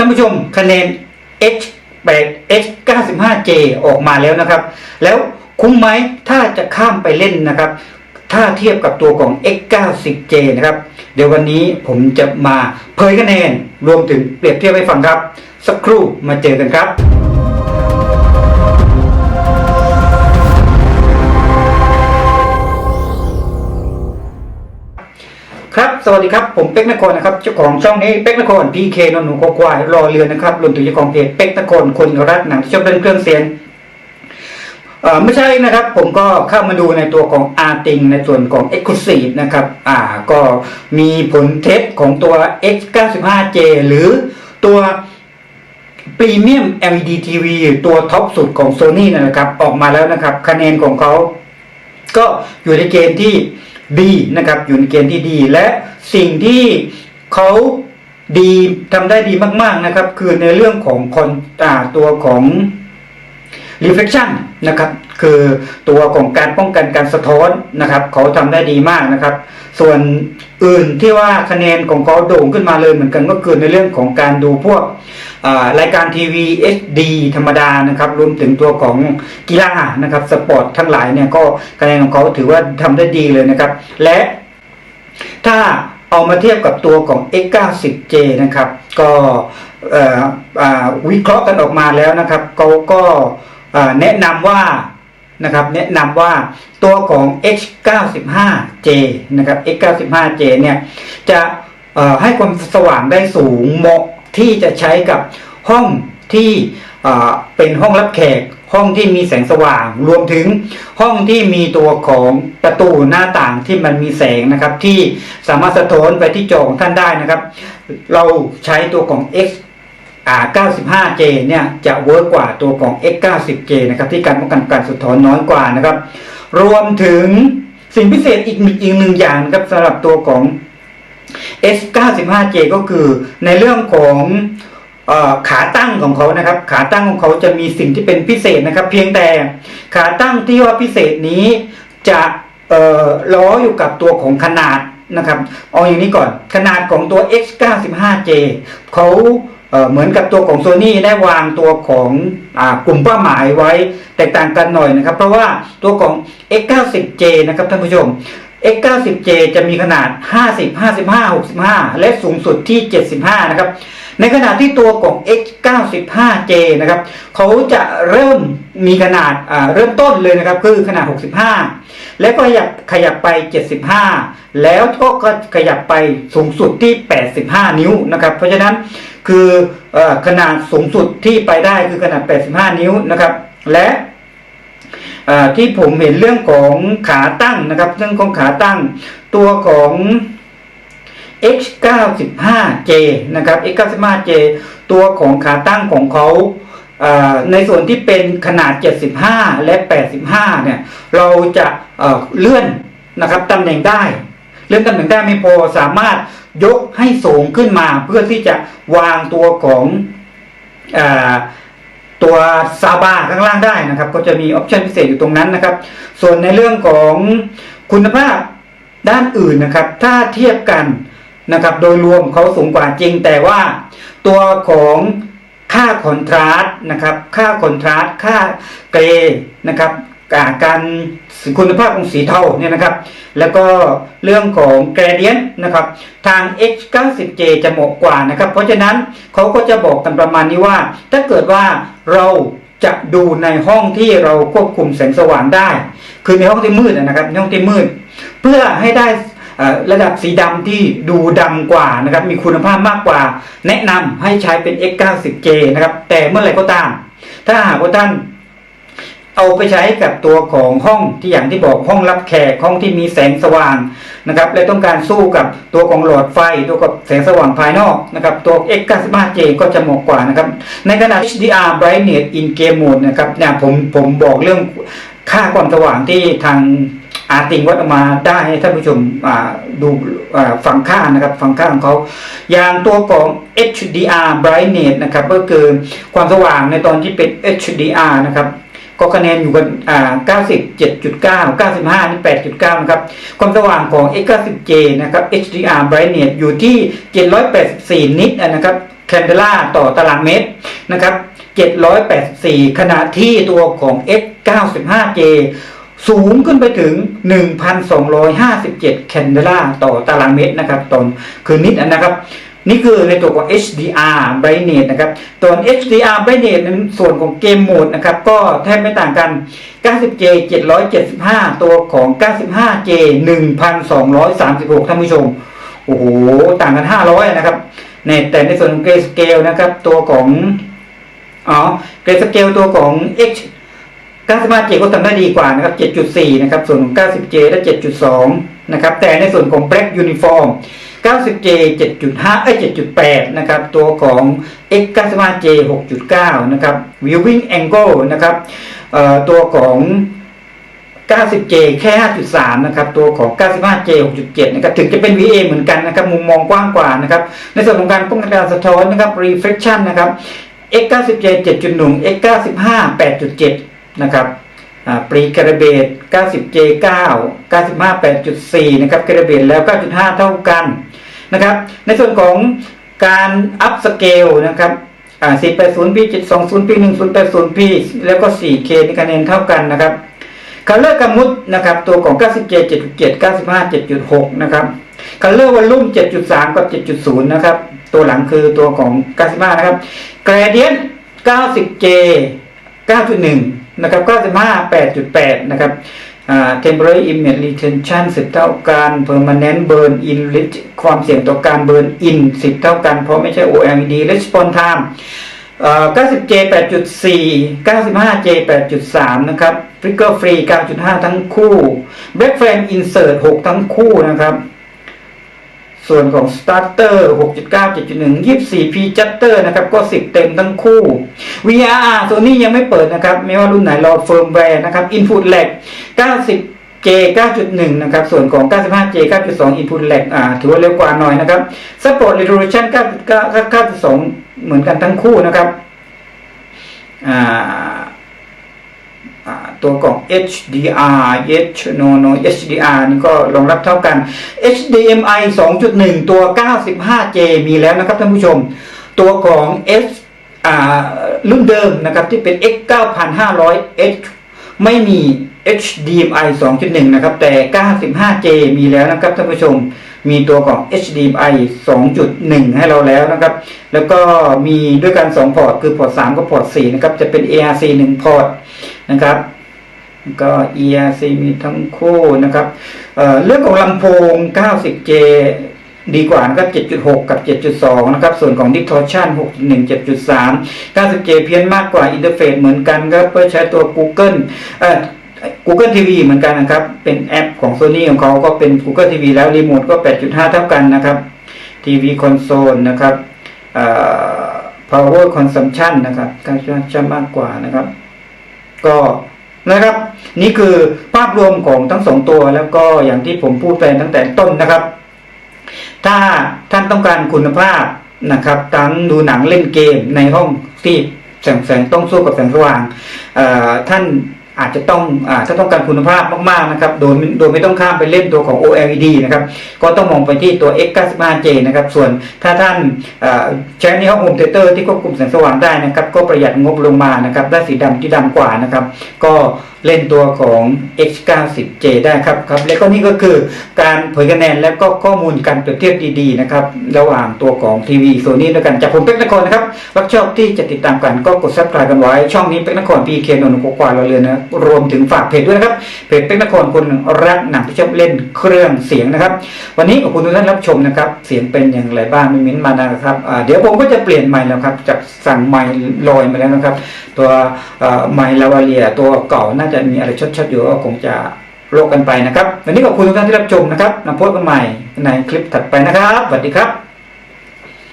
ท่านผู้ชมคะแนน H 8 H 95J ออกมาแล้วนะครับ แล้วคุ้มไหมถ้าจะข้ามไปเล่นนะครับ ถ้าเทียบกับตัวของ X 90J นะครับ เดี๋ยววันนี้ผมจะมาเผยคะแนนรวมถึงเปรียบเทียบให้ฟังครับ สักครู่มาเจอกันครับ สวัสดีครับ ผมเป็กนครนะครับเจ้าของช่องนี้เป็กนคร PK นนหนูกควายรอเรือนะครับรวมถึงเจ้าของเพจเป็กนครคนรักหนังที่ชอบเล่นเครื่องเสียงอ่อไม่ใช่นะครับ ผมก็เข้ามาดูในตัวของ R ติงในส่วนของ Exclusive นะครับ อ่าก็มีผลเทสของตัว X95J หรือตัวพรีเมียม LED TV ตัวท็อปสุดของ Sony นะครับ ออกมาแล้วนะครับ คะแนนของเขา ก็อยู่ในเกณฑ์ที่ดีนะครับ อยู่ในเกณฑ์ที่ดี และสิ่งที่เขาดีทำได้ดีมาก ๆนะครับ คือในเรื่องของคนอ่าตัวของ reflection นะครับคือตัวของการป้องกันการสะท้อนนะครับเขาทำได้ดีมากนะครับ ส่วนอื่นที่ว่าคะแนนของเขาโด่งขึ้นมาเลยเหมือนกันก็คือในเรื่องของการดูพวกรายการทีวี HD ธรรมดานะครับรวมถึงตัวของกีฬานะครับสปอร์ตทั้งหลายเนี่ยก็คะแนนของเขาถือว่าทำได้ดีเลยนะครับ และถ้าเอามาเทียบกับตัวของ X90J นะครับ ก็วิเคราะห์กันออกมาแล้วนะครับเขาก็ แนะนำว่านะครับแนะนำว่าตัวของ H95J นะครับ H95J เนี่ยจะให้ความสว่างได้สูงเหมาะที่จะใช้กับห้องที่เป็นห้องรับแขก ห้องที่มีแสงสว่าง รวมถึงห้องที่มีตัวของประตูหน้าต่างที่มันมีแสงนะครับ ที่สามารถสะท้อนไปที่จอของท่านได้นะครับ เราใช้ตัวของ X 95J เนี่ยจะเวิร์กกว่าตัวของ X90J นะครับที่การป้องกันการสะท้อนน้อยกว่านะครับ รวมถึงสิ่งพิเศษอีกอีกหนึ่งอย่างนะครับสำหรับตัวของ S95J ก็คือในเรื่องของออขาตั้งของเขานะครับ ขาตั้งของเขาจะมีสิ่งที่เป็นพิเศษนะครับ เพียงแต่ขาตั้งที่ว่าพิเศษนี้จะล้ออยู่กับตัวของขนาดนะครับ เอาอย่างนี้ก่อนขนาดของตัว X95J เขา เหมือนกับตัวของ Sony ได้วางตัวของอกลุ่มเป้าหมายไว้แตกต่างกันหน่อยนะครับ เพราะว่าตัวของ X90J นะครับท่านผู้ชม X90J จะมีขนาด 50 55 65 และสูงสุดที่ 75 นะครับ ในขณะที่ตัวของ X95J นะครับเขาจะเริ่มมีขนาดเริ่มต้นเลยนะครับ คือขนาด 65 แล้วก็ขยับขยับไป 75 แล้วก็ขยับไปสูงสุดที่ 85 นิ้วนะครับ เพราะฉะนั้น คืออขนาดสูงสุดที่ไปได้คือขนาด 85 นิ้วนะครับ และที่ผมเห็นเรื่องของขาตั้งนะครับเรื่องของขาตั้งตัวของ X95J นะครับ X95J ตัวของขาตั้งของเขาในส่วนที่เป็นขนาด 75 และ 85 เนี่ย เราจะเเลื่อนนะครับตำแหน่งได้ เลื่อนตำแหน่งได้ไม่พอสามารถ ยกให้สูงขึ้นมาเพื่อที่จะวางตัวของอตัวซาบาข้างล่างได้นะครับ ก็จะมีออปชันพิเศษอยู่ตรงนั้นนะครับ ส่วนในเรื่องของคุณภาพด้านอื่นนะครับ ถ้าเทียบกันนะครับ โดยรวมเขาสูงกว่าจริง แต่ว่าตัวของค่าคอนทราสต์นะครับ ค่าคอนทราสต์ค่าเกรย์นะครับ การคุณภาพของสีเทาเนี่ยนะครับ แล้วก็เรื่องของแกรเดียนนะครับ ทาง X90J จะเหมาะกว่านะครับ เพราะฉะนั้นเขาก็จะบอกกันประมาณนี้ว่า ถ้าเกิดว่าเราจะดูในห้องที่เราควบคุมแสงสว่างได้ คือในห้องที่มืดนะครับในห้องที่มืด เพื่อให้ได้ระดับสีดำที่ดูดำกว่านะครับ มีคุณภาพมากกว่า แนะนำให้ใช้เป็น X90J นะครับ แต่เมื่อไหร่ก็ตาม ถ้าหากว่าท่าน เอาไปใช้กับตัวของห้องที่อย่างที่บอกห้องรับแขกห้องที่มีแสงสว่างนะครับ และต้องการสู้กับตัวของหลอดไฟตัวกับแสงสว่างภายนอกนะครับ ตัว X95J ก็จะเหมาะกว่านะครับ ในขณะ HDR brightness in game mode นะครับเนี่ยผมผมบอกเรื่องค่าความสว่างที่ทางอาติงวัดออกมาได้ให้ท่านผู้ชมดูอ่าฟังค่านะครับฟังค่าของเขา อย่างตัวของ HDR brightness นะครับก็คือความสว่างในตอนที่เป็น HDR นะครับ ก็คะแนนอยู่กันอ่า97.9 95นี่8.9นะครับความสว่างของ X90J นะครับ HDR brightness อยู่ที่ 784 นิตนะครับแคนเดล่าต่อตารางเมตรนะครับ784 ขณะที่ตัวของ X95J สูงขึ้นไปถึง 1,257 แคนเดล่าต่อตารางเมตรนะครับตอนคือนิดนะครับ นี่คือในตัวของ HDR brightness นะครับตัว HDR brightness ในส่วนของเกมโหมดนะครับก็แทบไม่ต่างกัน 90J 775 ตัวของ 95J 1236 ท่านผู้ชม โอ้โห ต่างกัน 500 นะครับในแต่ในส่วนของ Grayscale นะครับตัวของอ๋อ Grayscale ตัวของ X 95J ก็ทำได้ดีกว่านะครับ 7.4 นะครับ ส่วนของ 90J และ7.2 นะครับแต่ในส่วนของ Black Uniform 90J 7.5 เอ้ย 7.8 นะครับ ตัวของ X 95J 6.9 นะครับ Viewing Angle นะครับตัวของ 90J แค่ 5.3 นะครับ ตัวของ 95J 6.7 นะครับ ถึงจะเป็น VA เหมือนกันนะครับ มุมมองกว้างกว่านะครับ ในส่วนของการป้องกันการสะท้อนนะครับ reflection นะครับ X 90J 7.1 X 95 8.7 นะครับปรีกระเบด 90J 9 95 8.4 นะครับกระเบดแล้ว 9.5 เท่ากัน นะครับ ในส่วนของการอัพสเกลนะครับอ่า 480p 720p 1080p แล้วก็ 4K ในคะแนนเท่ากันนะครับคัลเลอร์กามุดนะครับ ตัวของ 90J 7.7 95 7.6 นะครับคัลเลอร์วอลลุ่ม 7.3 กับ 7.0 นะครับ ตัวหลังคือตัวของ 95 นะครับ Gradient 90J 9.1 นะครับ 95 8.8 นะครับ temporary image retention 10 เท่ากัน permanent burn in risk ความเสี่ยงต่อการ burn in 10 เท่ากัน เพราะไม่ใช่ OLED response time 90J 8.4 95J 8.3 นะครับ flicker free 9.5 ทั้งคู่ back frame insert 6 ทั้งคู่นะครับ ส่วนของ starter 6.9 7.1 24p jutter นะครับ ก็ 10 เต็มทั้งคู่ VRR ตัวนี้ยังไม่เปิดนะครับ ไม่ว่ารุ่นไหนรอ firmware นะครับ input lag 90J 9.1 นะครับ ส่วนของ 95J 9.2 input lag อ่า ถือว่าเร็วกว่าหน่อยนะครับ support resolution 9.9 9.2 เหมือนกันทั้งคู่นะครับ อ่า ตัวกล่อง HDR H no no HDR นี่ก็รองรับเท่ากัน HDMI 2.1 ตัว 95J มีแล้วนะครับท่านผู้ชม ตัวของ S อ่ารุ่นเดิมนะครับที่เป็น X 9500H ไม่มี HDMI 2.1 นะครับ แต่ 95J มีแล้วนะครับท่านผู้ชม มีตัวของ HDMI 2.1 ให้เราแล้วนะครับ แล้วก็มีด้วยกัน 2 พอร์ต คือพอร์ต 3 กับพอร์ต 4 นะครับ จะเป็น ARC 1 พอร์ตนะครับ ก็ ERC มีทั้งคู่นะครับเเรื่องของลำโพง 90J ดีกว่านะครับ 7.6 กับ 7.2 นะครับ ส่วนของ distortion 6.1 7.3 90J เพี้ยนมากกว่าอินเทอร์เฟซเหมือนกันครับ เพื่อใช้ตัว Google เอ่อ Google TV เหมือนกันนะครับ เป็นแอปของ Sony ของเขาก็เป็น Google TV แล้วรีโมทก็ 8.5 เท่ากันนะครับ TV console นะครับเอ่อ power consumption นะครับก็จะจะมากกว่านะครับ ก็ นะครับ นี่คือภาพรวมของทั้งสองตัวแล้วก็อย่างที่ผมพูดไปตั้งแต่ต้นนะครับ ถ้าท่านต้องการคุณภาพนะครับทั้งดูหนังเล่นเกมในห้องที่แสงแสงต้องสู้กับแสงสว่างท่าน อาจจะต้องอถ้าต้องการคุณภาพมากๆนะครับโดยโดยไม่ต้องข้ามไปเล่นตัวของ OLED นะครับก็ต้องมองไปที่ตัว X95J นะครับส่วนถ้าท่านใช้ในห้องโฮมเทเตอร์ที่ควบคุมแสงสว่างได้นะครับก็ประหยัดงบลงมานะครับได้สีดำที่ดำกว่านะครับก็เล่นตัวของ X90J ได้ครับครับและก็นี่ก็คือการเผยคะแนนและก็ข้อมูลการเปรียบเทียบดีๆนะครับระหว่างตัวของทีวีโซนี่ด้วยกันจากผมเป็กนครนะครับรักชอบที่จะติดตามกันก็กดซับสไครต์กันไว้ ช่องนี้เป็กนคร PK นนท์กควาเราเรือนนะรวมถึงฝากเพจด้วยนะครับ เพจเป็กนครคนรักหนังที่ชอบเล่นเครื่องเสียงนะครับ วันนี้ขอบคุณทุกท่านรับชมนะครับ เสียงเป็นอย่างไรบ้างไม่มิ้นมานะครับเดี๋ยวผมก็จะเปลี่ยนใหม่แล้วครับจากสั่งใหม่ลอยมาแล้วนะครับ ตัวเอ่อไมลาวาเลียตัวเก่าน่าจะมีอะไรชดๆอยู่ก็คงจะโลกกันไปนะครับ วันนี้ขอบคุณทุกท่านที่รับชมนะครับนำพบกันใหม่ในคลิปถัดไปนะครับสวัสดีครับ